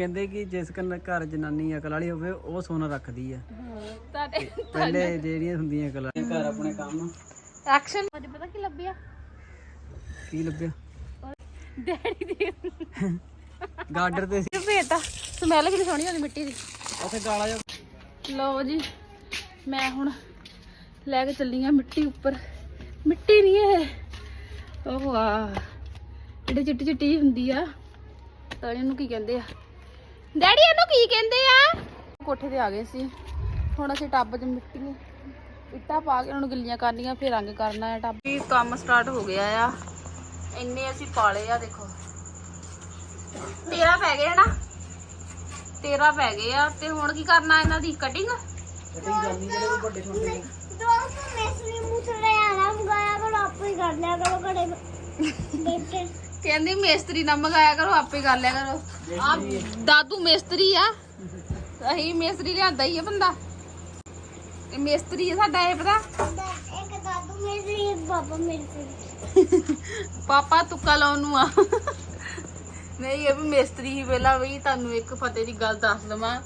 ਕਹਿੰਦੇ ਕਿ ਜਿਸ ਕੰਨ ਘਰ ਜਨਾਨੀ ਅਕਲ ਵਾਲੀ ਹੋਵੇ ਉਹ ਸੋਨਾ ਰੱਖਦੀ ਆ। ਤੁਹਾਡੇ ਪਹਿਲੇ ਜਿਹੜੀਆਂ ਹੁੰਦੀਆਂ ਅਕਲ ਵਾਲੀਆਂ ਘਰ ਆਪਣੇ ਕੰਮ। ਐਕਸ਼ਨ ਅੱਜ ਪਤਾ ਕੀ ਲੱਭਿਆ? ਕੀ ਲੱਭਿਆ? ਡੈਡੀ ਦੀ ਗਾਰਡਰ ਤੇ ਸੀ। ਭੇਟਾ ਸਮੈਲ ਕਿੰਨੀ ਸੋਹਣੀ ਆਉਂਦੀ ਮਿੱਟੀ ਦੀ। ਉੱਥੇ ਕਾਲਾ ਜਿਹਾ। ਲਓ ਜੀ ਮੈਂ ਹੁਣ ਲੈ ਕੇ ਚੱਲੀ ਆ ਮਿੱਟੀ ਉੱਪਰ। ਮਿੱਟੀ ਨਹੀਂ ਇਹ। ਉਹ ਵਾਹ। ਜਿਹੜੀ ਚਿੱਟੀ ਚਿੱਟੀ ਹੁੰਦੀ ਆ ਤਾਂ ਇਹਨੂੰ ਕੀ ਕਹਿੰਦੇ ਆ? ਡੈਡੀ ਇਹਨੂੰ ਕੀ ਕਹਿੰਦੇ ਆ? ਕੋਠੇ ਤੇ ਆ ਗਏ ਸੀ। ਹੁਣ ਅਸੀਂ ਟੱਬ 'ਚ ਮਿੱਟੀ ਇੱਟਾਂ ਪਾ ਕੇ ਉਹਨਾਂ ਨੂੰ ਗਿੱਲੀਆਂ ਕਰਨੀਆਂ ਫਿਰ ਰੰਗ ਕਰਨਾ ਹੈ ਟੱਬ। ਵੀ ਕੰਮ ਸਟਾਰਟ ਹੋ ਗਿਆ ਆ। ਇੰਨੇ ਅਸੀਂ ਪਾਲੇ ਆ ਦੇਖੋ। ਤੇਰਾ ਪੈ ਗਿਆ ਨਾ ਤੇਰਾ ਪੈ ਗਏ ਆ। ਤੇ ਹੁਣ ਕੀ ਕਰਨਾ ਇਹਨਾਂ ਦੀ? ਕਟਿੰਗ ਕਟਿੰਗ ਕਰਨੀ ਜਿਹੜੇ ਵੱਡੇ ਛੋਟੇ ਨੇ। ਦੋਸਤ ਮੈਸਰੀ ਮੂਸਰੇ ਆਣਾ ਮੰਗਾਇਆ ਕਰੋ ਆਪੇ ਹੀ ਕਰ ਲਿਆ ਕਰੋ ਘੜੇ ਦੇਖ ਕੇ ਕਹਿੰਦੀ ਮੇਸਤਰੀ ਨਾ ਮੰਗਾਇਆ ਕਰੋ ਆਪੇ ਕਰ ਲਿਆ ਕਰੋ। ਆ ਦਾਦੂ ਮੇਸਤਰੀ ਆ। ਅਹੀਂ ਮੇਸਤਰੀ ਲਿਆਂਦਾ ਹੀ ਆ ਬੰਦਾ। ਇਹ ਮੇਸਤਰੀ ਆ ਸਾਡਾ ਇਹ ਪਤਾ ਇੱਕ ਦਾਦੂ ਇੱਕ ਬਾਬਾ ਮੇਰੀ ਪਾਪਾ ਤੁੱਕਾ ਲਾਉਣ ਨੂੰ ਆ। ਨਹੀਂ ਇਹ ਵੀ ਮੇਸਤਰੀ ਹੀ ਪਹਿਲਾਂ ਵੀ ਤੁਹਾਨੂੰ ਇੱਕ ਫਤਿਹ ਦੀ ਗੱਲ ਦੱਸ ਦਵਾਂ।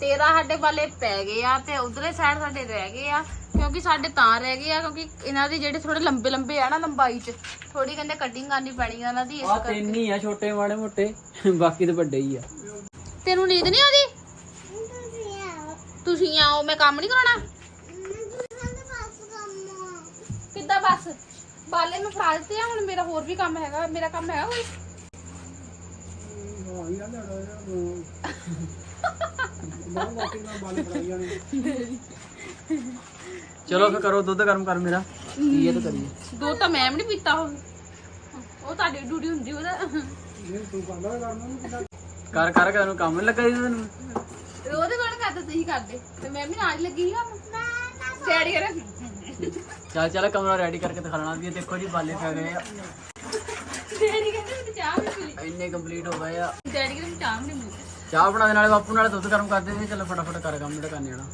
ਤੇਰਾ ਸਾਡੇ ਵਾਲੇ ਪੈ ਗਏ ਆ ਤੇ ਉਧਰਲੇ ਸਾਈਡ ਸਾਡੇ ਰਹਿ ਗਏ ਆ। ਕਿਉਂਕਿ ਸਾਡੇ ਤਾਂ ਰਹਿ ਗਏ ਆ ਕਿਉਂਕਿ ਇਹਨਾਂ ਦੇ ਜਿਹੜੇ ਥੋੜੇ ਲੰਬੇ ਲੰਬੇ ਆ ਨਾ ਲੰਬਾਈ ਚ ਥੋੜੀ ਕਹਿੰਦੇ ਕਟਿੰਗ ਕਰਨੀ ਪੈਣੀ ਆ ਇਹਨਾਂ ਦੀ ਇਸ ਆ ਕਰਕੇ। ਤਿੰਨ ਹੀ ਆ ਛੋਟੇ ਮਾੜੇ ਮੋਟੇ ਬਾਕੀ ਤੇ ਵੱਡੇ ਹੀ ਆ। ਤੈਨੂੰ ਨੀਂਦ ਨਹੀਂ ਆਉਂਦੀ? ਤੁਸੀਂ ਆਓ ਤੁਸੀਂ ਆਓ ਮੈਂ ਕੰਮ ਨਹੀਂ ਕਰਾਉਣਾ? ਕਿੱਦਾਂ ਬਸ? ਬਾਲੇ ਨੂੰ ਫੜਾ ਦਿੱਤੇ ਆ ਹੁਣ ਮੇਰਾ ਹੋਰ ਵੀ ਕੰਮ ਹੈਗਾ ਮੇਰਾ ਕੰਮ ਹੈਗਾ ਕੋਈ? ਚਲੋ ਫੇ ਕਰੋ ਦੁੱਧ ਗਰਮ ਕਰ ਮੇਰਾ। ਇਹ ਤਾਂ ਕਰੀਏ। ਦੋ ਤਾਂ ਮੈਂ ਵੀ ਨਹੀਂ ਪੀਤਾ ਹੁਣ ਉਹ ਤੁਹਾਡੀ ਡਿਊਟੀ ਹੁੰਦੀ ਉਹਦਾ। ਕਰ ਕਰ ਕੇ ਨੂੰ ਕੰਮ ਲੱਗਾ ਜੀ ਤੈਨੂੰ। ਉਹਦੇ ਕੋਲ ਕਰਦੇ ਤੁਸੀਂ ਕਰਦੇ। ਤੇ ਮੈਂ ਵੀ ਨਾਲ ਹੀ ਲੱਗੀ ਸੀ ਡੈਡੀ ਕਹਿੰਦਾ ਚੱਲ ਚੱਲ ਕਮਰਾ ਰੈਡੀ ਕਰਕੇ ਦਿਖਾਣਾ ਵੀ ਦੇਖੋ ਜੀ ਬਾਲੇ ਪੈ ਗਏ ਆ। ਡੈਡੀ ਕਹਿੰਦੇ ਮੈਨੂੰ ਚਾਹ ਵੀ ਪੀ ਲਈ। ਇੰਨੇ ਕੰਪਲੀਟ ਹੋ ਗਏ ਆ। ਡੈਡੀ ਕਹਿੰਦੇ ਚਾਹ ਵੀ ਨਹੀਂ ਮਿਲੀ। ਚਾਹ ਬਣਾ ਦੇ ਨਾਲੇ ਬਾਪੂ ਨਾਲੇ ਦੁੱਧ ਗਰਮ ਕਰਦੇ ਸੀ ਚਲੋ ਫਟਾਫਟ ਕਰ ਕੰਮ ਜਿਹੜਾ ਕਰਨੇ ਆਣਾ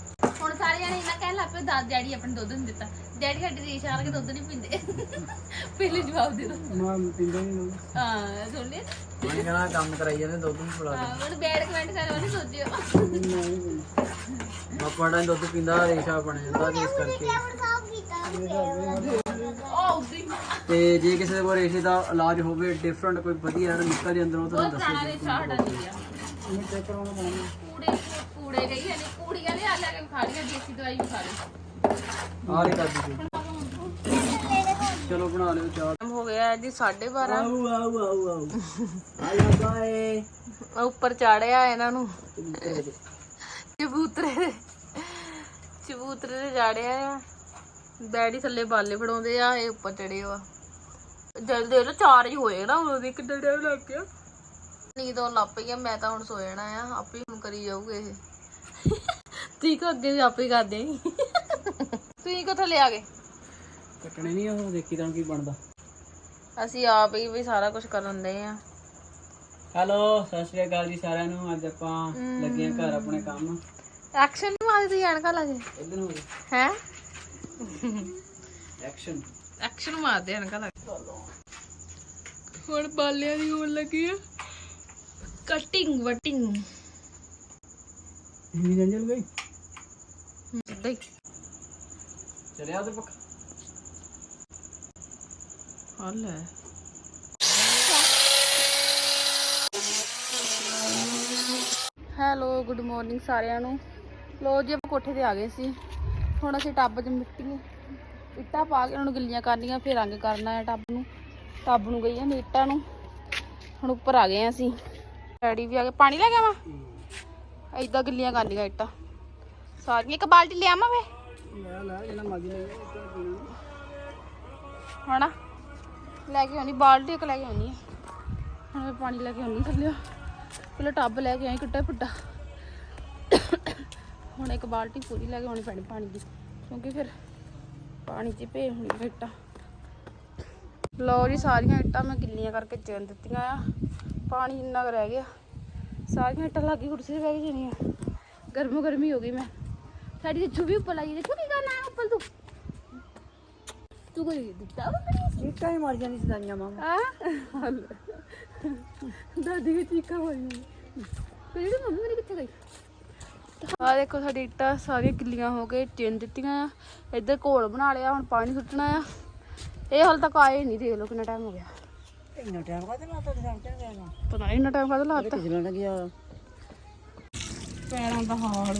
ਜਣੇ ਇਹਨਾਂ ਕਹਿਣ ਲੱਗ ਪਏ ਦਾਦ ਡੈਡੀ ਆਪਣੇ ਦੁੱਧ ਨਹੀਂ ਦਿੱਤਾ। ਡੈਡੀ ਸਾਡੀ ਰੀਸ਼ ਆ ਕੇ ਦੁੱਧ ਨਹੀਂ ਪੀਂਦੇ। ਪਹਿਲੇ ਜਵਾਬ ਦੇ ਦੋ। ਮੈਂ ਪੀਂਦਾ ਨਹੀਂ। ਹਾਂ ਸੁਣ ਲਿਆ ਮੈਂ ਕਹਿਣਾ ਕੰਮ ਕਰਾਈ ਜਾਂਦੇ ਦੁੱਧ ਨਹੀਂ ਪਿਲਾ ਹਾਂ ਹੁਣ ਬੈਡ ਕਮੈਂਟ ਕਰ ਉਹਨੇ ਸੋਚਿਓ। ਦੇ ਬਾਪੂ ਆੜਾ ਦੁੱਧ ਪੀਂਦਾ ਰੇਸ਼ਾ ਬਣ ਜਾਂਦਾ ਤੇ ਇਸ ਕਰਕੇ। ਸਾਫ਼ ਕੀਤਾ ਉਹ ਉਦੋਂ ਹੀ ਤੇ ਜੇ ਕਿਸੇ ਕੋਲ ਰੇਸ਼ੇ ਦਾ ਇਲਾਜ ਹੋਵੇ ਡਿਫਰੈਂਟ ਕੋਈ ਵਧੀਆ ਨਿਕਲ ਜੇ ਅੰਦਰੋਂ ਤਾਂ ਉਹ ਦੱਸੋ ਪੁਰਾਣਾ ਰੇਸ਼ਾ ਸਾਡਾ ਨਹੀਂ ਆ। ਇਹਨੂੰ ਚੈੱਕ ਕਰਾਉਣਾ ਪੈਣਾ। ਕੂੜੇ ਕੂੜੇ ਗਈ ਨੇ ਕੂੜੀਆਂ ਲਿਆ ਲਿਆ ਕੇ ਖਾ ਲਈਆਂ ਦੇਸੀ ਦਵਾਈ ਵੀ ਖਾ ਲਈ ਆ ਰੇ ਕਰ ਦਿੱਤੀ ਚਲੋ ਬਣਾ ਲਿਓ ਚਾਹ। ਟਾਈਮ ਹੋ ਗਿਆ ਜੀ 12:30 ਆਉ ਆਉ ਆਉ ਆਉ ਆਇਆ ਬਾਏ। ਉੱਪਰ ਚਾੜਿਆ ਇਹਨਾਂ ਨੂੰ। ਚਬੂਤਰੇ ਦੇ ਚਬੂਤਰੇ ਦੇ ਚਾੜਿਆ ਆ। ਡੈਡੀ ਥੱਲੇ ਬਾਲੇ ਫੜਾਉਂਦੇ ਆ ਇਹ ਉੱਪਰ ਚੜੇ ਆ। ਜਦ ਦੇ ਲੋ ਚਾਰ ਹੀ ਹੋਏ ਨਾ ਉਹਦੇ ਕਿੰਨਾ ਟਾਈਮ ਲੱਗ ਗਿਆ। ਨੀਂਦ ਆਉਣ ਲੱਗ ਪਈ ਆ ਮੈਂ ਤਾਂ ਹੁਣ ਸੋ ਜਾਣਾ ਆ ਆਪੇ ਹੁਣ ਕਰੀ ਜਾਊਗੇ ਇਹ। ਠੀਕ ਆ ਅੱਗੇ ਵੀ ਆਪੇ ਕਰਦੇ ਆਂ ਤੁਸੀਂ ਕਿੱਥੋਂ ਲਿਆ ਗਏ ਕੱਟਣੇ ਨਹੀਂ ਉਹ ਦੇਖੀ ਤਾਂ ਕੀ ਬਣਦਾ। ਅਸੀਂ ਆਪ ਹੀ ਵੀ ਸਾਰਾ ਕੁਝ ਕਰਨ ਦੇ ਆ। ਹੈਲੋ ਸਤਿ ਸ਼੍ਰੀ ਅਕਾਲ ਜੀ ਸਾਰਿਆਂ ਨੂੰ। ਅੱਜ ਆਪਾਂ ਲੱਗੇ ਆਂ ਘਰ ਆਪਣੇ ਕੰਮ। ਐਕਸ਼ਨ ਨਹੀਂ ਮਾਰਦੀ ਤੁਸੀਂ ਐਨਕਾਂ ਲਾ ਕੇ? ਇਧਰ ਹੋ ਹੈ? ਐਕਸ਼ਨ ਐਕਸ਼ਨ ਮਾਰਦੇ ਐਨਕਾਂ ਲਾ ਕੇ। ਹੁਣ ਬਾਲਿਆਂ ਦੀ ਹੋਣ ਲੱਗੀ ਆ। ਕਟਿੰਗ ਵਟਿੰਗ ਹਿੰਦੀ ਜੰਜਲ ਗਈ ਸਿੱਧਾ ਹੀ ਚਲਿਆ ਤੇ ਪੱਕ ਹਲ ਹੈ ਹੈਲੋ ਗੁੱਡ ਮਾਰਨਿੰਗ ਸਾਰਿਆਂ ਨੂੰ। ਲੋ ਜੀ ਆਪਾਂ ਕੋਠੇ ਤੇ ਆ ਗਏ ਸੀ। ਹੁਣ ਅਸੀਂ ਟੱਬ 'ਚ ਮਿੱਟੀ ਇੱਟਾਂ ਪਾ ਕੇ ਉਹਨਾਂ ਨੂੰ ਗਿੱਲੀਆਂ ਕਰਨੀਆਂ ਫਿਰ ਰੰਗ ਕਰਨਾ ਹੈ ਟੱਬ ਨੂੰ। ਟੱਬ ਨੂੰ ਗਈਆਂ ਨੇ ਇੱਟਾਂ ਨੂੰ। ਹੁਣ ਉੱਪਰ ਆ ਗਏ ਹਾਂ ਅਸੀਂ। ਡੈਡੀ ਵੀ ਆ ਗਏ। ਪਾਣੀ ਲੈ ਕੇ ਆਵਾਂ? ਏਦਾਂ ਗਿੱਲੀਆਂ ਕਰਨੀਆਂ ਇੱਟਾਂ। ਸਾਰੀਆਂ ਇੱਕ ਬਾਲਟੀ ਲੈ ਆਵਾਂ ਵੇ? ਲੈ ਲੈ ਇਹਨਾਂ ਮਾਗੀ ਲੈ ਹਣਾ? ਲੈ ਕੇ ਆਉਣੀ ਬਾਲਟੀ ਇੱਕ ਲੈ ਕੇ ਆਉਣੀ ਹੁਣ ਮੈਂ ਪਾਣੀ ਲੈ ਕੇ ਆਉਣੀ ਥੱਲੇ। ਪਹਿਲਾਂ ਟੱਬ ਲੈ ਕੇ ਆਈ ਕਿੱਡਾ ਵੱਡਾ। ਹੁਣ ਇੱਕ ਬਾਲਟੀ ਪੂਰੀ ਲੈ ਕੇ ਆਉਣੀ ਪੈਣੀ ਪਾਣੀ ਦੀ ਕਿਉਂਕਿ ਫਿਰ ਪਾਣੀ 'ਚ ਭੇ ਹੋਣੀ ਇੱਟਾਂ। ਲਓ ਜੀ ਸਾਰੀਆਂ ਇੱਟਾਂ ਮੈਂ ਗਿੱਲੀਆਂ ਕਰਕੇ ਚਿਣ ਦਿੱਤੀਆਂ ਆ। ਪਾਣੀ ਇੰਨਾ ਰਹਿ ਗਿਆ। ਸਾਰੀਆਂ ਇੱਟਾਂ ਲੱਗੀ ਕੁਰਸੀ ਤੇ ਬਹਿ ਕੇ ਜਣੀਆਂ ਗਰਮੋ ਗਰਮੀ ਹੋ ਗਈ ਮੈਂ। ਸਾਡੀ ਤੇ ਛੁਵੀ ਉੱਪਰ ਲਾਈ ਦੇਖੋ ਕੀ ਕਰਨਾ ਹੈ ਉੱਪਰ ਤੂੰ। ਤੂੰ ਕੋਈ ਦਿੱਤਾ ਵਾ ਮੈਨੂੰ ਇੱਟਾਂ ਹੀ ਮਾਰ ਜਾਂਦੀ ਸਦਾਈਆਂ ਮਾਮਾ ਆ ਦਾਦੀ ਵੀ ਚੀਕਾ ਮਾਰੀ ਜਿਹੜੀ ਮੰਮੀ ਮੇਰੀ ਕਿੱਥੇ ਗਈ? ਆ ਦੇਖੋ ਸਾਡੀ ਇੱਟਾਂ ਸਾਰੀਆਂ ਗਿੱਲੀਆਂ ਹੋ ਕੇ ਚਿੰਨ ਦਿੱਤੀਆਂ ਆ। ਇੱਧਰ ਘੋਲ ਬਣਾ ਲਿਆ ਹੁਣ ਪਾਣੀ ਸੁੱਟਣਾ ਆ। ਇਹ ਹਾਲ ਤੱਕ ਆਏ ਨਹੀਂ ਦੇਖ ਲਓ ਕਿੰਨਾ ਟਾਈਮ ਹੋ ਗਿਆ। ਇੰਨਾ ਟਾਈਮ ਬਾਅਦ ਨਾ ਤਾਂ ਸਮਝਣ ਗਿਆ ਨਾ ਪਤਾ ਨਹੀਂ ਇੰਨਾ ਟਾਈਮ ਕਦ ਲਾਤਾ ਪਿਛਲਾ ਲੱਗਿਆ ਪੈਰਾਂ ਦਾ ਹਾਲ।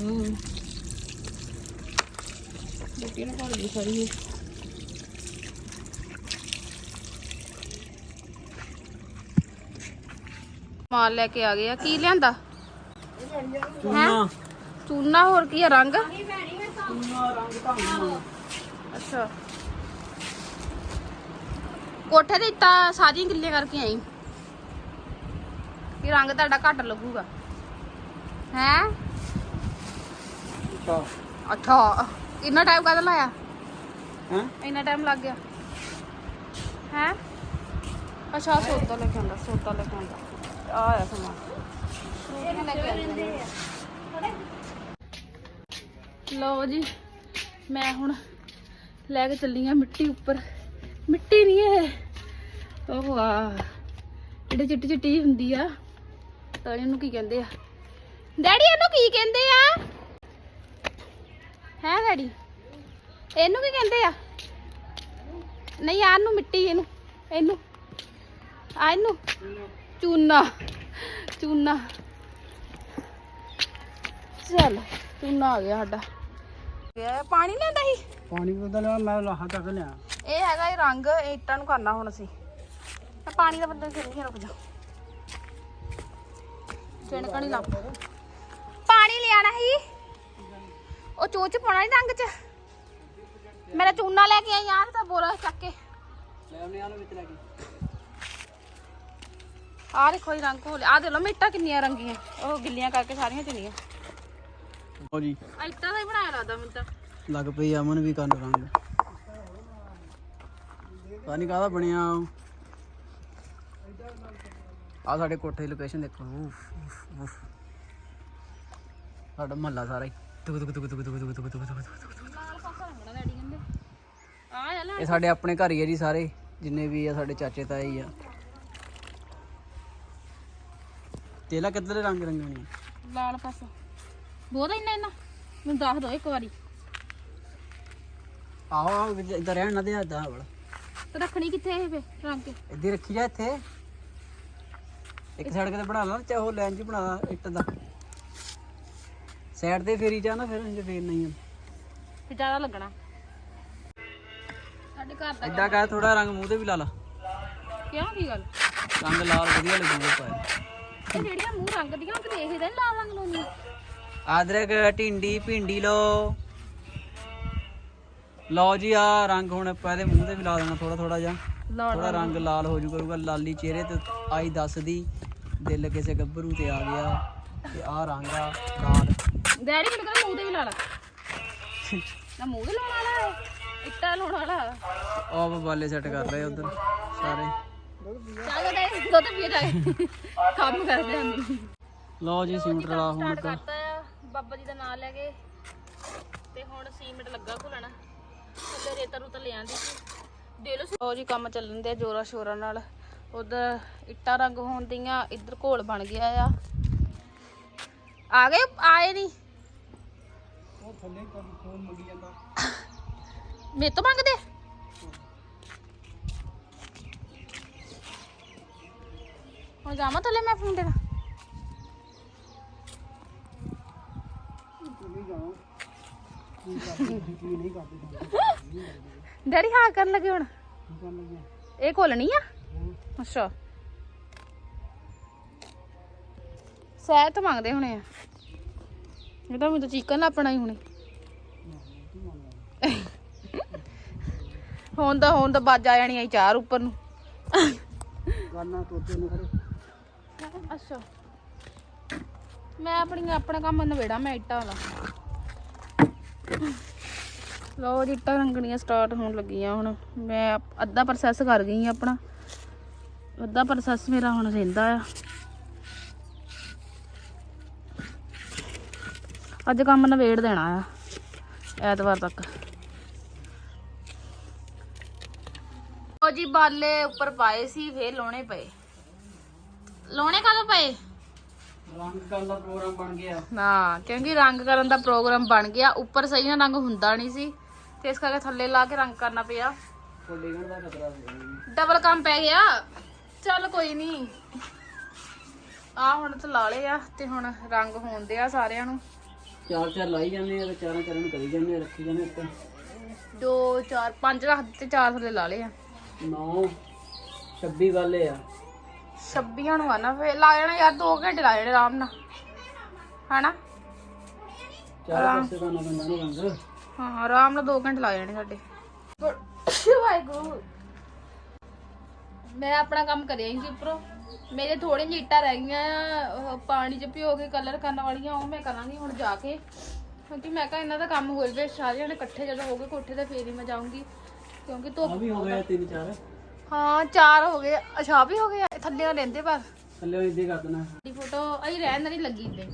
ਮਿੱਟੀ ਨਾਲ ਭਰ ਗਈ ਸਾਰੀ। ਇਹ। ਮਾਲ ਲੈ ਕੇ ਆ ਗਏ ਆ। ਕੀ ਲਿਆਂਦਾ? ਚੂਨਾ। ਚੂਨਾ ਹੋਰ ਕੀ ਆ? ਰੰਗ? ਚੂਨਾ ਰੰਗ ਢੰਗ ਅੱਛਾ। ਕੋਠੇ ਤੇ ਤਾਂ ਸਾਰੀਆਂ ਗਿੱਲੀਆਂ ਕਰਕੇ ਆਈ। ਕਿ ਰੰਗ ਤੁਹਾਡਾ ਘੱਟ ਲੱਗੂਗਾ। ਹੈ? ਅੱਛਾ। ਅੱਛਾ। ਇੰਨਾ ਟਾਈਮ ਕਦ ਲਾਇਆ? ਹਾਂ? ਇੰਨਾ ਟਾਈਮ ਲੱਗ ਗਿਆ। ਹੈ? ਅੱਛਾ ਸੋਤਾ ਲੈ ਕੇ ਆਂਦਾ ਸੋਤਾ ਲੈ ਕੇ ਆਂਦਾ ਆਇਆ ਸਮਾਂ ਫਰੂਟੀਆਂ ਲੈ ਕੇ ਆਂਦੇ ਲਓ ਜੀ ਮੈਂ ਹੁਣ ਲੈ ਕੇ ਚੱਲੀ ਆ ਮਿੱਟੀ ਉੱਪਰ। ਮਿੱਟੀ ਨਹੀਂ ਇਹ। ਉਹ ਆ ਜਿਹੜੇ ਚਿੱਟੀ ਚਿੱਟੀ ਹੁੰਦੀ ਆ ਤਾਂ ਇਹਨੂੰ ਕੀ ਕਹਿੰਦੇ ਆ? ਡੈਡੀ ਇਹਨੂੰ ਕੀ ਕਹਿੰਦੇ ਆ? ਹੈ ਡੈਡੀ? ਇਹਨੂੰ ਕੀ ਕਹਿੰਦੇ ਆ? ਨਹੀਂ ਆਹ ਨੂੰ ਮਿੱਟੀ ਇਹਨੂੰ ਇਹਨੂੰ ਆ ਇਹਨੂੰ। ਚੂਨਾ ਚੂਨਾ। ਚੱਲ ਚੂਨਾ ਆ ਗਿਆ ਸਾਡਾ। ਗਿਆ ਪਾਣੀ ਲੈਂਦਾ ਸੀ? ਪਾਣੀ ਬਦਲਿਆ ਮੈਂ ਲਾਹਾ ਤੱਕ ਲਿਆ। ਇਹ ਹੈਗਾ ਇਹ ਰੰਗ ਇਹ ਇੱਟਾਂ ਨੂੰ ਕਰਨਾ ਹੁਣ ਅਸੀਂ। ਮੈਂ ਪਾਣੀ ਦਾ ਬੰਦਾ ਫਿਰ ਨਹੀਂ ਰੁਕ ਜਾ ਛਿਣਕਾ ਨਹੀਂ ਲੱਗ ਪਾਣੀ ਲਿਆਣਾ ਸੀ। ਉਹ ਚੋਚ ਪਾਉਣਾ ਨਹੀਂ ਰੰਗ ਚ। ਮੇਰਾ ਚੂਨਾ ਲੈ ਕੇ ਆਈ ਯਾਰ ਤਾਂ ਬੋਰਾ ਚੱਕ ਕੇ। ਲੈ ਉਹਨੇ ਆਲੂ ਵਿੱਚ ਲੱਗੀ ਆਹ ਦੇਖੋ ਇਹ ਰੰਗ ਹੋ ਲਿਆ ਆਹ ਦੇ ਲੋ ਮਿੱਟਾਂ ਕਿੰਨੀਆਂ ਰੰਗੀਆਂ। ਉਹ ਗਿੱਲੀਆਂ ਕਰਕੇ ਸਾਰੀਆਂ ਚੁੰਨੀਆਂ ਹੋ ਜੀ। ਇੱਟਾਂ ਦਾ ਹੀ ਬਣਾਇਆ ਲੱਗਦਾ ਮੈਨੂੰ ਤਾਂ। ਲੱਗ ਪਈ ਅਮਨ ਵੀ ਕਰਨ ਰੰਗ। ਪਤਾ ਪਾਣੀ ਕਾਹਦਾ ਬਣਿਆ ਆ ਸਾਡੇ ਕੋਠੇ ਦੀ ਲੋਕੇਸ਼ਨ ਦੇਖੋ ਉਫ, ਉਫ, ਸਾਡਾ ਮਹੱਲਾ ਸਾਰਾ ਹੀ ਤੁਕ ਤੁਕ ਤੁਕ ਤੁਕ ਤੁਕ ਤੁਕ ਤੁਕ ਤੁਕ ਇਹ ਸਾਡੇ ਆਪਣੇ ਘਰ ਹੀ ਆ ਜੀ ਸਾਰੇ ਜਿੰਨੇ ਵੀ ਆ ਸਾਡੇ ਚਾਚੇ ਤਾਏ ਹੀ ਆ ਤੇਲਾ ਕਿੱਧਰੇ ਰੰਗ ਰੰਗਣੀ ਲਾਲ ਪਾਸਾ ਬਹੁਤ ਇੰਨਾ ਇੰਨਾ ਮੈਨੂੰ ਦੱਸ ਦਿਓ ਇੱਕ ਵਾਰੀ ਆਹੋ ਆਹੋ ਰਹਿਣ ਨਾ ਦੇ ਆਦਾ ਵਾਲਾ ਤੇ ਰੱਖਣੀ ਕਿੱਥੇ ਇਹ ਵੇ ਰੰਗ ਕੇ? ਇੱਧੇ ਰੱਖੀ ਜਾ ਇੱਥੇ। ਇੱਕ ਸੜਕ ਤੇ ਬਣਾ ਲਾ ਚਾਹੇ ਲਾਈਨ 'ਚ ਬਣਾ ਲਾ ਇੱਟ ਦਾ। ਸਾਈਡ ਤੇ ਫੇਰੀ ਜਾ ਨਾ ਫਿਰ ਇੰਜ ਫੇਰ ਨਹੀਂ ਆ। ਤੇ ਜ਼ਿਆਦਾ ਲੱਗਣਾ। ਸਾਡੇ ਘਰ ਦਾ ਏਦਾਂ ਕਾ ਥੋੜਾ ਰੰਗ ਮੂੰਹ ਤੇ ਵੀ ਲਾ ਲਾ। ਕਿਉਂ ਕੀ ਗੱਲ? ਰੰਗ ਲਾਲ ਵਧੀਆ ਲੱਗੂਗਾ ਪਾਇਆ ਇਹ ਜਿਹੜੀਆਂ ਮੂੰਹ ਰੰਗ ਦੀਆਂ ਕਿ ਦੇਖਦੇ ਲਾਲ ਰੰਗ ਲਾਉਂਦੀ ਆਦਰਕ ਢਿੰਡੀ ਭਿੰਡੀ ਲੋ ਲਓ ਜੀ ਆ ਰੰਗ ਹੁਣ ਆਪਾਂ ਇਹਦੇ ਮੂੰਹ ਤੇ ਵੀ ਲਾ ਦੇਣਾ ਥੋੜਾ ਥੋੜਾ ਜਿਹਾ। ਥੋੜਾ ਰੰਗ। ਲਾਲ ਹੋ ਜੂ ਕਰੂਗਾ ਲਾਲੀ ਚਿਹਰੇ ਤੇ ਆਈ ਦੱਸਦੀ ਦਿਲ ਕਿਸੇ ਗੱਭਰੂ ਤੇ ਆ ਗਿਆ ਤੇ ਆ ਰੰਗ ਆ ਲਾਲ। ਡੈਡੀ ਮੈਨੂੰ ਕਹਿੰਦਾ ਮੂੰਹ ਤੇ ਵੀ ਲਾ ਲਾ। ਨਾ ਮੂੰਹ ਤੇ ਲਾਉਣ ਵਾਲਾ ਇੱਟਾਂ ਲਾਉਣ ਵਾਲਾ। ਉਹ ਬਾਲੇ ਸੈੱਟ ਕਰ ਰਹੇ ਉਧਰ ਸਾਰੇ। ਚੱਲ ਡੈਡੀ ਦੁੱਧ ਪੀਏ ਜਾ ਕੰਮ ਕਰਦੇ ਹਾਂ ਲਓ ਜੀ ਸੀਮਟ ਰਲਾ ਹੁਣ ਆ। ਬਾਬਾ ਜੀ ਦਾ ਨਾਮ ਲੈ ਕੇ। ਤੇ ਹੁਣ ਸੀਮੈਂਟ ਲੱਗਾ ਘੁਲਣਾ। ਥੱਲੇ ਰੇਤਾ ਰੂਤਾ ਲੈ ਆਂਦੀ ਸੀ। ਦੇ ਲੋ ਉਹ ਜੀ ਕੰਮ ਚੱਲਣ ਦੇ ਜੋਰਾ ਸ਼ੋਰਾਂ ਨਾਲ। ਉਧਰ ਇੱਟਾਂ ਰੰਗ ਹੋਣ ਦੀਆਂ ਇੱਧਰ ਘੋਲ ਬਣ ਗਿਆ ਆ। ਆ ਗਏ ਆਏ ਨਹੀਂ ਉਹ ਥੱਲੇ ਫੋਨ ਮੰਗੀ ਜਾਂਦਾ। ਮੇਰੇ ਤੋਂ ਮੰਗਦੇ? ਹੁਣ ਜਾਵਾਂ ਥੱਲੇ ਮੈਂ ਫੋਨ ਦੇਣਾ ਡੈਡੀ ਹਾਂ ਕਰਨ ਲੱਗੇ ਹੁਣ? ਇਹ ਖੋਲਣੀ ਆ? ਅੱਛਾ। ਸਹਿ ਤਾਂ ਮੰਗਦੇ ਹੋਣੇ ਆ। ਇਹ ਤਾਂ ਮੈਨੂੰ ਤਾਂ ਚੀਕਨ ਲੱਪਣਾ ਹੀ ਹੁਣੇ। ਹੁਣ ਤਾਂ ਹੁਣ ਤਾਂ ਬਾਜ ਆ ਜਾਣੀ ਆਈ ਚਾਰ ਉੱਪਰ ਨੂੰ। ਗਾਨਾ ਤੋਤੇ ਨੂੰ ਕਰੋ। ਅੱਛਾ। ਮੈਂ ਆਪਣੀ ਆਪਣਾ ਕੰਮ ਨਵੇੜਾ ਮੈਂ ਇੱਟਾਂ ਵਾਲਾ। ਲੋ ਜੀ ਰੰਗਣੀਆਂ ਸਟਾਰਟ ਹੋਣ ਲੱਗੀਆਂ ਹੁਣ। ਮੈਂ ਅੱਧਾ ਪ੍ਰੋਸੈਸ ਕਰ ਗਈ ਹਾਂ ਆਪਣਾ। ਅੱਧਾ ਪ੍ਰੋਸੈਸ ਮੇਰਾ ਹੁਣ ਰਹਿੰਦਾ ਆ। ਅੱਜ ਕੰਮ ਨਵੇੜ ਦੇਣਾ ਆ ਐਤਵਾਰ ਤੱਕ। ਉਹ ਜੀ ਬਾਲੇ ਉੱਪਰ ਪਾਏ ਸੀ ਫੇਰ ਲਾਉਣੇ ਪਏ। ਲਾਉਣੇ ਕਦੋਂ ਪਏ? ਰੰਗ ਕਰਨ ਦਾ ਪ੍ਰੋਗਰਾਮ ਬਣ ਗਿਆ। ਹਾਂ ਕਿਉਂਕਿ ਰੰਗ ਕਰਨ ਦਾ ਪ੍ਰੋਗਰਾਮ ਬਣ ਗਿਆ। ਉੱਪਰ ਸਹੀ ਨਾਲ ਰੰਗ ਹੁੰਦਾ ਨਹੀਂ ਸੀ। ਤੇ ਇਸ ਕਰਕੇ ਥੱਲੇ ਲਾ ਕੇ ਰੰਗ ਕਰਨਾ ਪਿਆ। ਉਹ ਡਿੱਗਣ ਦਾ ਖਤਰਾ ਸੀ? ਡਬਲ ਕੰਮ ਪੈ ਗਿਆ। ਚੱਲ ਕੋਈ ਨਹੀਂ ਆ ਹੁਣ ਤੇ ਲਾ ਲਏ ਆ ਤੇ ਹੁਣ ਰੰਗ ਹੋਣਦੇ ਆ ਸਾਰਿਆਂ ਨੂੰ। ਚਾਰ ਚਾਰ ਲਾਈ ਜਾਂਦੇ ਆ ਤੇ ਚਾਰਾਂ ਚਾਰਾਂ ਨੂੰ ਕਰੀ ਜਾਂਦੇ ਆ ਰੱਖੀ ਜਾਂਦੇ ਉੱਤੇ 2 4 5 ਰੱਖ ਦਿੱਤੇ ਚਾਰ ਥੱਲੇ ਲਾ ਲਏ ਆ। 9 26 ਵਾਲੇ ਆ। 26 ਨੂੰ ਆ ਨਾ ਫੇ ਲਾ ਜਾਣਾ ਯਾਰ 2 ਘੰਟੇ ਲਾ ਜਾਣੇ ਆਰਾਮ ਨਾਲ। ਹਨਾ? ਚਾਰ ਪਾਸੇ ਦਾ ਨਾ ਬੰਦਾ ਨੂੰ ਰੰਗ। ਹਾਂ ਆਰਾਮ ਨਾਲ 2 ਘੰਟੇ ਲਾ ਜਾਣੇ ਸਾਡੇ। ਵਾਹਿਗੁਰੂ। ਮੈਂ ਆਪਣਾ ਕੰਮ ਕਰਿਆ ਹੀ ਸੀ ਉੱਪਰੋਂ। ਮੇਰੇ ਥੋੜੇ ਜਿਹੀ ਇੱਟਾਂ ਰਹਿ ਗਈਆਂ ਆ, ਉਹ ਪਾਣੀ 'ਚ ਭਿਓ ਕੇ ਕਲਰ ਕਰਨ ਵਾਲੀਆਂ ਉਹ ਮੈਂ ਕਰਾਂਗੀ ਹੁਣ ਜਾ ਕੇ। ਕਿਉਂਕਿ ਮੈਂ ਕਿਹਾ ਇਹਨਾਂ ਦਾ ਕੰਮ ਹੋ ਜਵੇ ਸਾਰੇ ਜਣੇ ਇਕੱਠੇ ਜਦੋਂ ਹੋ ਗਏ ਕੋਠੇ ਤੇ ਫੇਰ ਹੀ ਮੈਂ ਜਾਊਂਗੀ। ਕਿਉਂਕਿ ਆ ਧੁੱਪ ਵੀ ਹੋ ਗਿਆ ਤਿੰਨ ਚਾਰ? ਹਾਂ ਚਾਰ ਹੋ ਗਏ ਅੱਛਾ ਵੀ ਹੋ ਗਏ ਆ, ਥੱਲੇ ਰਹਿੰਦੇ ਪਰ। ਥੱਲੇ ਇੱਦੇ ਕਰ ਦੇਣਾ। ਦੀ ਫੋਟੋ ਅਈ ਰਹਿਣ ਨਹੀਂ ਲੱਗੀ ਤੇ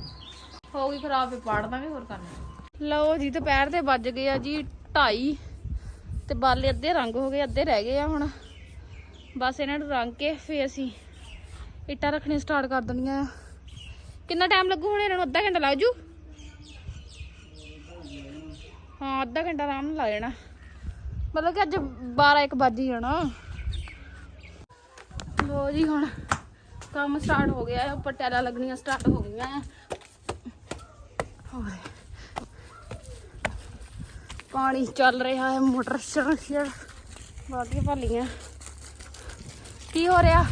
ਹੋ। ਗਈ ਖਰਾਬ ਫੇ ਪਾੜਨਾ ਵੀ ਹੋਰ ਕਰਨਾ। ਲਓ ਜੀ ਦੁਪਹਿਰ ਦੇ ਵੱਜ ਗਏ ਆ ਜੀ 2:30 ਤੇ ਬਾਲੇ ਅੱਧੇ ਰੰਗ ਹੋ ਗਏ, ਅੱਧੇ ਰਹਿ ਗਏ ਆ ਹੁਣ। ਬਸ ਇਹਨਾਂ ਨੂੰ ਰੰਗ ਕੇ ਫੇ ਅਸੀਂ ਇੱਟਾਂ ਰੱਖਣੀਆਂ ਸਟਾਰਟ ਕਰ ਦੇਣੀਆਂ ਆ। ਕਿੰਨਾ ਟਾਈਮ ਲੱਗੂ ਹੁਣ ਇਹਨਾਂ ਨੂੰ? ਅੱਧਾ ਘੰਟਾ ਲੱਗ ਜੂ? ਹਾਂ, ਅੱਧਾ ਘੰਟਾ ਆਰਾਮ ਨਾਲ ਲੱਗ ਜਾਣਾ। ਮਤਲਬ ਕਿ ਅੱਜ 12 1 ਵੱਜ ਹੀ ਜਾਣਾ। ਲੋ ਜੀ ਹੁਣ ਕੰਮ ਸਟਾਰਟ ਹੋ ਗਿਆ ਹੈ ਉੱਪਰ ਟੈਲਾਂ ਲੱਗਣੀਆਂ ਸਟਾਰਟ ਹੋ ਗਈਆਂ ਆ। ਹੋਰ। ਪਾਣੀ ਚੱਲ ਰਿਹਾ ਹੈ ਮੋਟਰ ਸ਼ਰ ਬਾਕੀ ਭਾਲੀਆਂ। ਕੀ ਹੋ ਰਿਹਾ?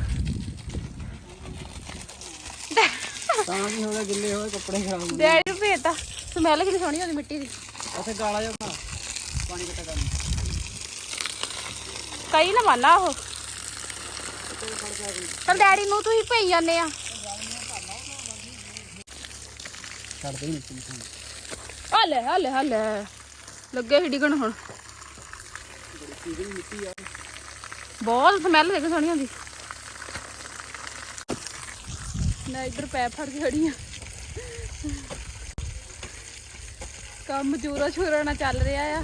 ਤਾਂ ਵੀ ਹੋ ਗਿਆ ਗਿੱਲੇ ਹੋਏ ਕੱਪੜੇ ਖਰਾਬ ਹੋ ਗਏ। ਡੈਡੀ ਨੂੰ ਭੇਜਤਾ। ਸਮੈਲ ਕਿੰਨੀ ਸੋਹਣੀ ਆਉਂਦੀ ਮਿੱਟੀ ਦੀ। ਉੱਥੇ ਗਾਲਾ ਬਣਾ। ਪਾਣੀ ਇਕੱਠਾ ਕਰਨਾ। ਕਈ ਨਾ ਮੰਨਾ ਉਹ। ਤਾਂ ਡੈਡੀ ਨੂੰ ਤੁਸੀਂ ਭੇਜ ਜਾਂਦੇ ਆ। ਛੱਡ ਦੇ ਮਿੱਟੀ ਨੂੰ ਹਲੇ ਹਲੇ ਹਲੇ। ਲੱਗੇ ਹੀ ਡਿਗਣ ਹੁਣ। ਬਹੁਤ ਸਮੈਲ ਦੇਖ ਸੋਹਣੀ ਆਉਂਦੀ ਮੈਂ ਇੱਧਰ ਪੈ ਫੜ ਕੇ ਖੜੀ ਆ ਕੰਮ ਜੋਰਾ ਸ਼ੋਰਾ ਨਾਲ ਚੱਲ ਰਿਹਾ ਆ।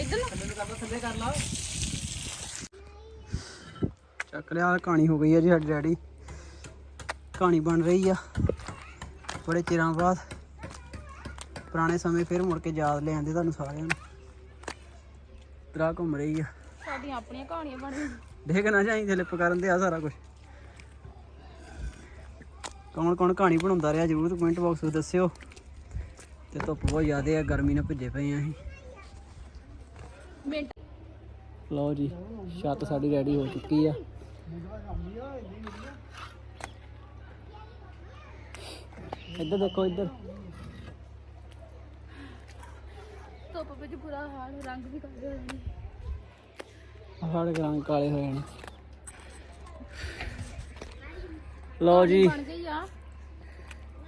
ਇੱਧਰ ਥੱਲੇ ਕਰ ਲਾ। ਚੱਕ ਲਿਆ, ਕਹਾਣੀ ਹੋ ਗਈ ਆ ਜੀ ਸਾਡੇ ਡੈਡੀ। ਕਹਾਣੀ ਬਣ ਰਹੀ ਆ। ਬੜੇ ਚਿਰਾਂ ਬਾਅਦ। ਪੁਰਾਣੇ ਸਮੇਂ ਫਿਰ ਮੁੜ ਕੇ ਯਾਦ ਲੈ ਆਂਦੇ ਤੁਹਾਨੂੰ ਸਾਰਿਆਂ ਨੂੰ। ਤਰਾ ਘੁੰਮ ਰਹੀ ਆ। ਸਾਡੀਆਂ ਆਪਣੀਆਂ ਕਹਾਣੀਆਂ ਬਣੀਆਂ ਦੇਖ ਨਾ ਜਾਈ ਫਲਿੱਪ ਕਰਨ ਦੇ ਆ ਸਾਰਾ ਕੁਝ ਕੌਣ ਕੌਣ ਕਹਾਣੀ ਬਣਾਉਂਦਾ ਰਿਹਾ ਜਰੂਰ ਕਮੈਂਟ ਬਾਕਸ ਵਿੱਚ ਦੱਸਿਓ। ਤੇ ਧੁੱਪ ਬਹੁਤ ਜ਼ਿਆਦੇ ਆ ਗਰਮੀ ਨਾਲ ਭਿੱਜੇ ਪਏ ਆ ਅਸੀਂ। ਲਓ ਜੀ ਛੱਤ ਸਾਡੀ ਰੈਡੀ ਹੋ ਚੁੱਕੀ ਆ। ਇੱਧਰ ਦੇਖੋ ਇੱਧਰ। ਧੁੱਪ ਵਿੱਚ ਬੁਰਾ ਹਾਲ ਰੰਗ ਵੀ ਕਾਲੇ ਹੋਏ ਨੇ। ਸਾਡੇ ਰੰਗ ਕਾਲੇ ਹੋਏ ਨੇ। ਲਓ ਜੀ। ਬਣ ਗਈ ਆ।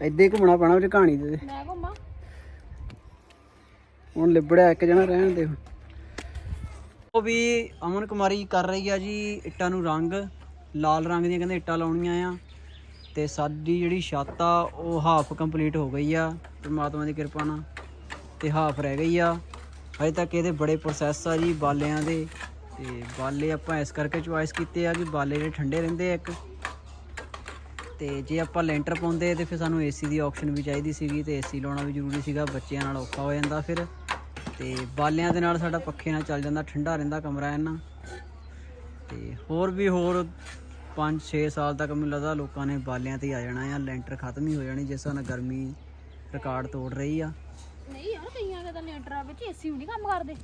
ਇੱਦਾਂ ਹੀ ਘੁੰਮਣਾ ਪੈਣਾ ਵਿੱਚ ਕਹਾਣੀ ਦੇ ਮੈਂ ਘੁੰਮਾ। ਹੁਣ ਲਿਬੜਿਆ ਇੱਕ ਜਣਾ ਰਹਿਣ ਦੇ ਉਹ ਵੀ ਅਮਨ ਕੁਮਾਰੀ ਕਰ ਰਹੀ ਆ ਜੀ ਇੱਟਾਂ ਨੂੰ ਰੰਗ। ਲਾਲ ਰੰਗ ਦੀਆਂ ਕਹਿੰਦੇ ਇੱਟਾਂ ਲਾਉਣੀਆਂ ਆ। ਤੇ ਸਾਡੀ ਜਿਹੜੀ ਛੱਤ ਆ ਉਹ ਹਾਫ ਕੰਪਲੀਟ ਹੋ ਗਈ ਆ। ਪ੍ਰਮਾਤਮਾ ਦੀ ਕਿਰਪਾ ਨਾਲ। ਤੇ ਹਾਫ ਰਹਿ ਗਈ ਆ। ਹਜੇ ਤੱਕ ਇਹਦੇ ਬੜੇ ਪ੍ਰੋਸੈਸ ਆ ਜੀ ਬਾਲਿਆਂ ਦੇ। ਤੇ ਬਾਲੇ ਆਪਾਂ ਇਸ ਕਰਕੇ ਚੁਆਇਸ ਕੀਤੇ ਆ ਕਿ ਬਾਲੇ ਜਿਹੜੇ ਠੰਡੇ ਰਹਿੰਦੇ ਆ ਇੱਕ। ਤੇ ਜੇ ਆਪਾਂ ਲੈਂਟਰ ਪਾਉਂਦੇ ਤੇ ਫਿਰ ਸਾਨੂੰ ਏਸੀ ਦੀ ਆਪਸ਼ਨ ਵੀ ਚਾਹੀਦੀ ਸੀਗੀ ਤੇ ਏਸੀ ਲਾਉਣਾ ਵੀ ਜ਼ਰੂਰੀ ਸੀਗਾ, ਬੱਚਿਆਂ ਨਾਲ ਔਖਾ ਹੋ ਜਾਂਦਾ ਫਿਰ। ਤੇ ਬਾਲਿਆਂ ਦੇ ਨਾਲ ਸਾਡਾ ਪੱਖੇ ਨਾਲ ਚੱਲ ਜਾਂਦਾ, ਠੰਡਾ ਰਹਿੰਦਾ ਕਮਰਾ ਇਹਨਾਂ ਤੇ ਹੋਰ ਵੀ ਹੋਰ 5-6 ਸਾਲ ਤੱਕ ਮੈਨੂੰ ਲੱਗਦਾ ਲੋਕਾਂ ਨੇ ਬਾਲਿਆਂ ਤੇ ਹੀ ਆ ਜਾਣਾ ਆ। ਲੈਂਟਰ ਖਤਮ ਹੀ ਹੋ ਜਾਣੀ ਜਿਸ ਨਾਲ ਗਰਮੀ ਰਿਕਾਰਡ ਤੋੜ ਰਹੀ ਆ। ਨਹੀਂ ਯਾਰ ਕਈਆਂ ਦੇ ਤਾਂ ਲੈਂਟਰਾਂ ਵਿੱਚ ਏਸੀ ਵੀ ਨਹੀਂ ਕੰਮ ਕਰਦੇ।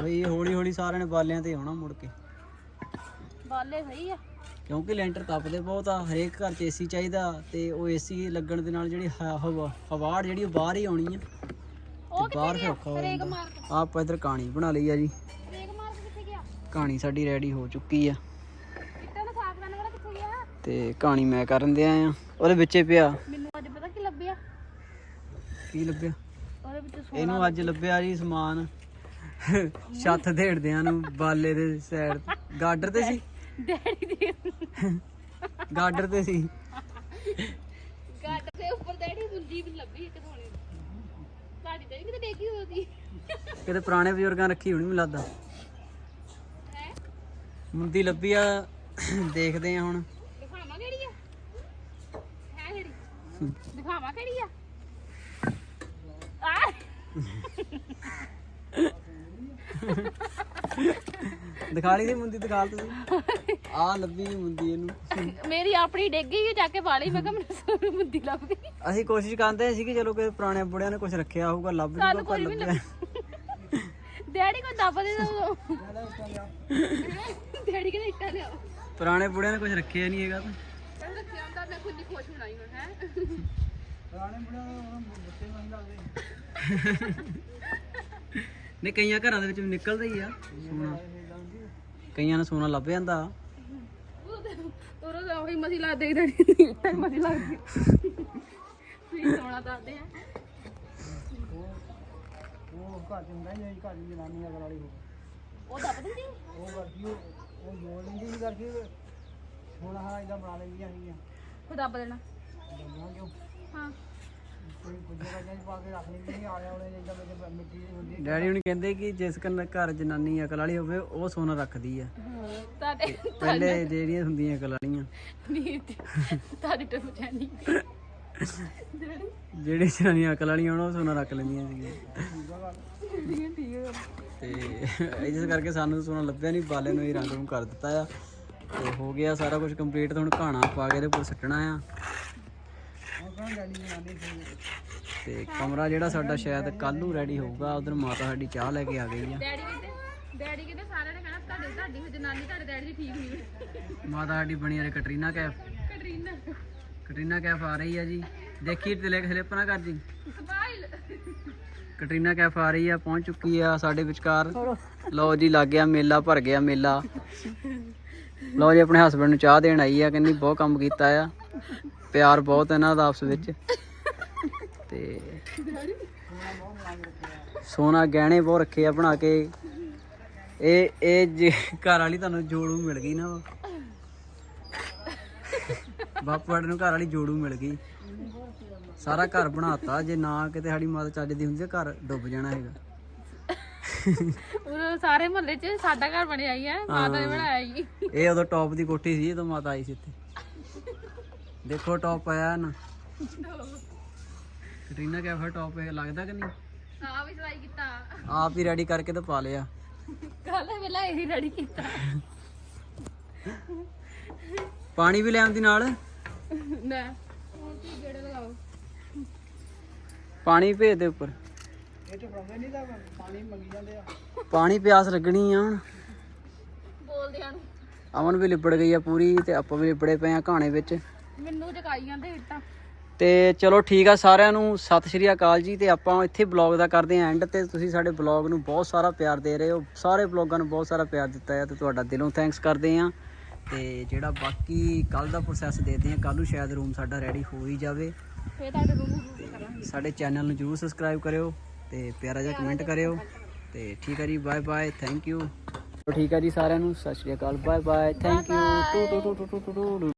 ਉਹੀ ਹੌਲੀ ਹੌਲੀ ਸਾਰਿਆਂ ਨੇ ਬਾਲਿਆਂ ਤੇ ਆਉਣਾ ਮੁੜ ਕੇ। ਬਾਲੇ ਸਹੀ ਆ। ਕਿਉਂਕਿ ਲੈਂਟਰ ਤਪਦੇ ਬਹੁਤ ਆ ਹਰੇਕ ਘਰ 'ਚ ਏਸੀ ਚਾਹੀਦਾ ਤੇ ਉਹ ਏਸੀ ਲੱਗਣ ਦੇ ਨਾਲ ਜਿਹੜੀ ਹ- ਹਵਾ ਹਵਾੜ ਜਿਹੜੀ ਉਹ ਬਾਹਰ ਹੀ ਆਉਣੀ ਆ। ਉਹ ਤੇ ਬਾਹਰ ਫਿਰ ਔਖਾ ਹੋ ਜਾਂਦਾ। ਆਪਾਂ ਇਧਰ ਕਹਾਣੀ ਬਣਾ ਲਈ ਆ ਜੀ। ਬ੍ਰੇਕ ਮਾਰ ਕੇ ਕਿੱਥੇ ਗਿਆ? ਕਹਾਣੀ ਸਾਡੀ ਰੈਡੀ ਹੋ ਚੁੱਕੀ ਆ। ਇੱਟਾਂ ਨੂੰ ਸਾਫ਼ ਕਰਨ ਵਾਲਾ ਕਿੱਥੇ ਗਿਆ? ਤੇ ਕਹਾਣੀ ਮੈਂ ਕਰਨ ਦਿਆ ਆ। ਉਹਦੇ ਵਿੱਚੇ ਪਿਆ। ਮੈਨੂੰ ਅੱਜ ਪਤਾ ਕੀ ਲੱਭਿਆ? ਕੀ ਲੱਭਿਆ? ਉਹਦੇ ਵਿੱਚ ਸੋ- ਇਹਨੂੰ ਅੱਜ ਲੱਭਿਆ ਜੀ ਸਮਾਨ। ਛੱਤ ਢੇੜਦਿਆਂ ਨੂੰ ਬਾਲੇ ਦੇ ਸਾਈਡ ਗਾਡਰ ਤੇ ਸੀ? ਡੈਡੀ ਦੇ ਗਾਡਰ ਤੇ ਸੀ। ਗੱਡ ਦੇ ਉੱਪਰ ਡੈਡੀ ਮੁੰਜੀ ਵੀ ਲੱਭੀ ਇੱਕ ਥੋੜੀ ਸਾਡੀ ਤਾਂ ਕਿਤੇ ਦੇਖੀ ਹੋਦੀ ਕਿਤੇ ਪੁਰਾਣੇ ਬਜ਼ੁਰਗਾਂ ਰੱਖੀ ਹੋਣੀ ਮੈਨੂੰ ਲੱਗਦਾ। ਹੈ? ਮੁੰਦੀ ਲੱਭੀ ਆ ਦੇਖਦੇ ਆ ਹੁਣ। ਦਿਖਾਵਾਂ ਕਿਹੜੀ ਆ? ਹੈ ਕਿਹੜੀ? ਦਿਖਾਵਾਂ ਕਿਹੜੀ ਆ? ਦਿਖਾ ਲਈ ਦੀ ਮੁੰਦੀ ਦਿਖਾ ਲਈ ਤੁਸੀਂ ਆ ਲੱਭੀ ਨੀ ਮੁੰਦੀ ਇਹਨੂੰ। ਮੇਰੀ ਆਪਣੀ ਡਿੱਗ ਗਈ ਜਾ ਕੇ ਵਾਲੀ। ਮੈਂ ਕਿਹਾ ਮੈਨੂੰ ਸੋਹਣੀ ਮੁੰਦੀ ਲੱਭ ਗਈ। ਅਸੀਂ ਕੋਸ਼ਿਸ਼ ਕਰਦੇ ਸੀ ਕਿ ਚਲੋ ਕਿ ਪੁਰਾਣੇ ਬੁੜਿਆਂ ਨੇ ਕੁਝ ਰੱਖਿਆ ਹੋਊਗਾ ਲੱਭ ਜੂਗਾ ਸਾਨੂੰ ਪਰ ਲੱਭਿਆ। ਡੈਡੀ ਕੋ ਦੱਬ ਦੇ ਦੋ ਡੈਡੀ ਕਹਿੰਦੇ ਇੱਟਾਂ ਲਿਆਓ। ਪੁਰਾਣੇ ਬੁੜਿਆਂ ਨੇ ਕੁਝ ਰੱਖਿਆ ਨਹੀਂ ਹੈਗਾ ਤਾਂ। ਰੱਖਿਆ ਹੁੰਦਾ ਮੈਂ ਖੁਦ ਹੀ ਖੁਸ਼ ਹੋਣਾਈ ਹੁਣ ਹੈ ਦਾ ਨਹੀਂ ਕਈਆਂ ਘਰਾਂ ਦੇ ਵਿੱਚ ਵੀ ਨਿਕਲਦਾ ਹੀ ਆ ਸੋਨਾ। ਕਈਆਂ ਨੂੰ ਸੋਨਾ ਲੱਭ ਜਾਂਦਾ। ਉਹ ਤਾਂ ਉਹੀ ਮਸੀ ਲਾ ਦੇ ਡੈਡੀ ਇੱਟਾਂ ਮਸੀ ਲੱਗਦੀ ਤੁਸੀਂ ਸੋਣਾ ਦੱਸਦੇ ਆ। ਉਹ ਘਰ ਹੁੰਦਾ ਹੀ ਘਰ ਦੀ ਜਨਾਨੀ ਅਗਰ ਵਾਲੀ। ਉਹ ਦੱਬ ਦਿੰਦੀ? ਉਹ ਕਰਦੀ ਉਹ ਉਹ ਜੋੜ ਲੈਂਦੀ ਸੀ ਕਰਕੇ ਹੁਣ ਹਾਂ ਇਦਾਂ ਬਣਾ ਲੈਂਦੀਆਂ ਸੀਗੀਆਂ ਉਹ ਦੱਬ ਦੇਣਾ। ਦੰਦਾਂ ਕਿਉਂ? ਹਾਂ। ਕੋਈ ਪੁੱਜੇ ਵਾਜਾਂ ਚ ਪਾ ਕੇ ਰੱਖ ਲੈਂਦੀ ਸੀ ਆਲੇ ਆਲੇ ਜਿੱਦਾਂ ਵਿੱਚ ਮਿੱਟੀ ਦੀ ਹੁੰਦੀ ਡੈਡੀ ਹੁਣ ਕਹਿੰਦੇ ਕਿ ਜਿਸ ਕਨ ਘਰ ਜਨਾਨੀ ਅਕਲ ਵਾਲੀ ਹੋਵੇ ਉਹ ਸੋਨਾ ਰੱਖਦੀ ਆ। ਤੁਹਾਡੇ ਪਹਿਲੇ ਜਿਹੜੀਆਂ ਹੁੰਦੀਆਂ ਅਕਲ ਵਾਲੀਆਂ। ਤੁਹਾਡੀ ਟੱਪ ਜਾਨੀ ਜਿਹੜੀ ਜਨਾਨੀਆਂ ਅਕਲ ਵਾਲੀਆਂ ਉਹਨਾਂ ਉਹ ਸੋਨਾ ਰੱਖ ਲੈਂਦੀਆਂ ਸੀਗੀਆਂ। ਠੀਕ ਠੀਕ ਹੈ ਤੇ ਇਸ ਕਰਕੇ ਸਾਨੂੰ ਸੋਨਾ ਲੱਭਿਆ ਨਹੀਂ ਬਾਲੇ ਨੂੰ ਹੀ ਰੰਗ ਨੂੰ ਕਰ ਦਿੱਤਾ ਆ। ਤੇ ਹੋ ਗਿਆ ਸਾਰਾ ਕੁਝ ਕੰਪਲੀਟ ਹੁਣ ਘਾਣਾ ਪਾ ਕੇ ਇਹਦੇ ਉੱਪਰ ਸੱਟਣਾ ਆ। ਤੇ ਕਮਰਾ ਜਿਹੜਾ ਸਾਡਾ ਸ਼ਾਇਦ ਕੱਲ ਨੂੰ ਰੈਡੀ ਹੋਊਗਾ ਉਧਰ ਮਾਤਾ ਸਾਡੀ ਚਾਹ ਲੈ ਕੇ ਆ ਗਈ ਆ। ਡੈਡੀ ਕਹਿੰਦੇ ਡੈਡੀ ਕਹਿੰਦੇ ਸਾਰਿਆਂ ਨੇ ਕਹਿਣਾ ਤੁਹਾਡੇ ਤੁਹਾਡੀ ਹੋ ਜਨਾਨੀ ਤੁਹਾਡੇ ਡੈਡੀ ਦੀ ਠੀਕ ਨਹੀਂ ਮਾਤਾ ਸਾਡੀ ਬਣੀ ਆ ਕਟਰੀਨਾ ਕੈਫ। ਕਟਰੀਨਾ। ਕਟਰੀਨਾ ਕੈਫ ਆ ਰਹੀ ਆ ਜੀ। ਦੇਖੀ ਤੇ ਲੈ ਕੇ ਸਲਿੱਪ ਨਾ ਕਰ ਜੀ। ਸਮਾਈਲ ਕਟਰੀਨਾ ਕੈਫ ਆ ਰਹੀ ਆ ਪਹੁੰਚ ਚੁੱਕੀ ਆ ਸਾਡੇ ਵਿਚਕਾਰ। ਲਓ ਜੀ ਲੱਗ ਗਿਆ ਮੇਲਾ ਭਰ ਗਿਆ ਮੇਲਾ। ਲਓ ਜੀ ਆਪਣੇ ਹਸਬੰਡ ਨੂੰ ਚਾਹ ਦੇਣ ਆਈ ਆ ਕਹਿੰਦੀ ਬਹੁਤ ਕੰਮ ਕੀਤਾ ਆ। ਪਿਆਰ ਬਹੁਤ ਇਹਨਾਂ ਦਾ ਆਪਸ ਵਿੱਚ। ਤੇ ਸੋਨਾ ਗਹਿਣੇ ਬਹੁਤ ਰੱਖੇ ਆ ਬਣਾ ਕੇ। ਇਹ ਇਹ ਜੇ ਘਰ ਵਾਲੀ ਤੁਹਾਨੂੰ ਜੋੜੂ ਮਿਲ ਗਈ ਨਾ ਬਾਪੂ ਸਾਡੇ ਨੂੰ ਘਰ ਵਾਲੀ ਜੋੜੂ ਮਿਲ ਗਈ। ਸਾਰਾ ਘਰ ਬਣਾਤਾ ਜੇ ਨਾ ਕਿਤੇ ਸਾਡੀ ਮਾਤਾ ਚੱਜ ਦੀ ਹੁੰਦੀ ਤਾਂ ਘਰ ਡੁੱਬ ਜਾਣਾ ਹੈਗਾ। ਉਹ ਸਾਰੇ ਮਹੱਲੇ 'ਚ ਸਾਡਾ ਘਰ ਬਣਿਆ ਹੀ ਹੈ ਮਾਤਾ ਨੇ ਬਣਾਇਆ ਹੀ। ਇਹ ਉਦੋਂ ਟੌਪ ਦੀ ਕੋਠੀ ਸੀ ਜਦੋਂ ਮਾਤਾ ਆਈ ਸੀ ਇੱਥੇ। ਦੇਖੋ ਟੌਪ ਆਇਆ ਨਾ। ਕਟਰੀਨਾ ਕੈਫੇ ਟੌਪ ਇਹ ਲੱਗਦਾ ਕਿ ਨਹੀਂ? ਆ ਵੀ ਸਲਾਈ ਕੀਤਾ। ਆਪ ਹੀ ਰੈਡੀ ਕਰਕੇ ਤਾਂ ਪਾ ਲਿਆ। ਕੱਲ ਵੇਲਾ ਇਹੀ ਰੈਡੀ ਕੀਤਾ। ਪਾਣੀ ਵੀ ਲੈ ਆਉਂਦੀ ਨਾਲ? ਨਾ। ਹੁਣ ਕੀ ਗੇੜੇ ਲਗਾਓ। ਪਾਣੀ ਭੇਜ ਦੇ ਉੱਪਰ। ਇਹ ਚ ਫੜਾਉਂਦੇ ਨਹੀਂ ਤਾਂ ਪਾਣੀ ਮੰਗੀ ਜਾਂਦੇ ਆ। ਪਾਣੀ ਪਿਆਸ ਲੱਗਣੀ ਆ ਹੁਣ। ਬੋਲਦੇ ਹਨ ਅਮਨ ਵੀ ਲਿਬੜ ਗਈ ਆ ਪੂਰੀ ਤੇ ਆਪਾਂ ਵੀ ਲਿਬੜੇ ਪਏ ਆ ਘਾਣੇ ਵਿੱਚ। ਮੈਨੂੰ ਜਗਾਈ ਜਾਂਦੇ ਇੱਟਾਂ। ਤੇ ਚਲੋ ਠੀਕ ਆ ਸਾਰਿਆਂ ਨੂੰ ਸਤਿ ਸ਼੍ਰੀ ਅਕਾਲ ਜੀ ਤੇ ਆਪਾਂ ਇੱਥੇ ਬਲੌਗ ਦਾ ਕਰਦੇ ਆਂ ਐਂਡ ਤੇ। ਤੁਸੀਂ ਸਾਡੇ ਬਲੌਗ ਨੂੰ ਬਹੁਤ ਸਾਰਾ ਪਿਆਰ ਦੇ ਰਹੇ ਹੋ। ਸਾਰੇ ਬਲੌਗਾਂ ਨੂੰ ਬਹੁਤ ਸਾਰਾ ਪਿਆਰ ਦਿੱਤਾ ਹੈ ਤੇ ਤੁਹਾਡਾ ਦਿਲੋਂ ਥੈਂਕਸ ਕਰਦੇ ਆਂ ਤੇ ਜਿਹੜਾ ਬਾਕੀ ਕੱਲ ਦਾ ਪ੍ਰੋਸੈਸ ਦੇਖਦੇ ਆਂ ਕੱਲ ਨੂੰ ਸ਼ਾਇਦ ਰੂਮ ਸਾਡਾ ਰੈਡੀ ਹੋ ਹੀ ਜਾਵੇ। ਫੇਰ ਤੁਹਾਡੇ ਰੂਮ ਨੂੰ ਕਰਾਂਗੇ। ਸਾਡੇ ਚੈਨਲ ਨੂੰ ਜਰੂਰ ਸਬਸਕ੍ਰਾਈਬ ਕਰਿਓ ਤੇ ਪਿਆਰਾ ਜਿਹਾ ਕਮੈਂਟ ਕਰਿਓ। ਤੇ ਠੀਕ ਹੈ ਜੀ ਬਾਏ ਬਾਏ ਥੈਂਕ ਯੂ ਠੀਕ ਹੈ ਜੀ ਸਾਰਿਆਂ ਨੂੰ ਸਤਿ ਸ਼੍ਰੀ ਅਕਾਲ bye bye thank you to to ਟੂ ਟੂ ਟੂ ਟੂ।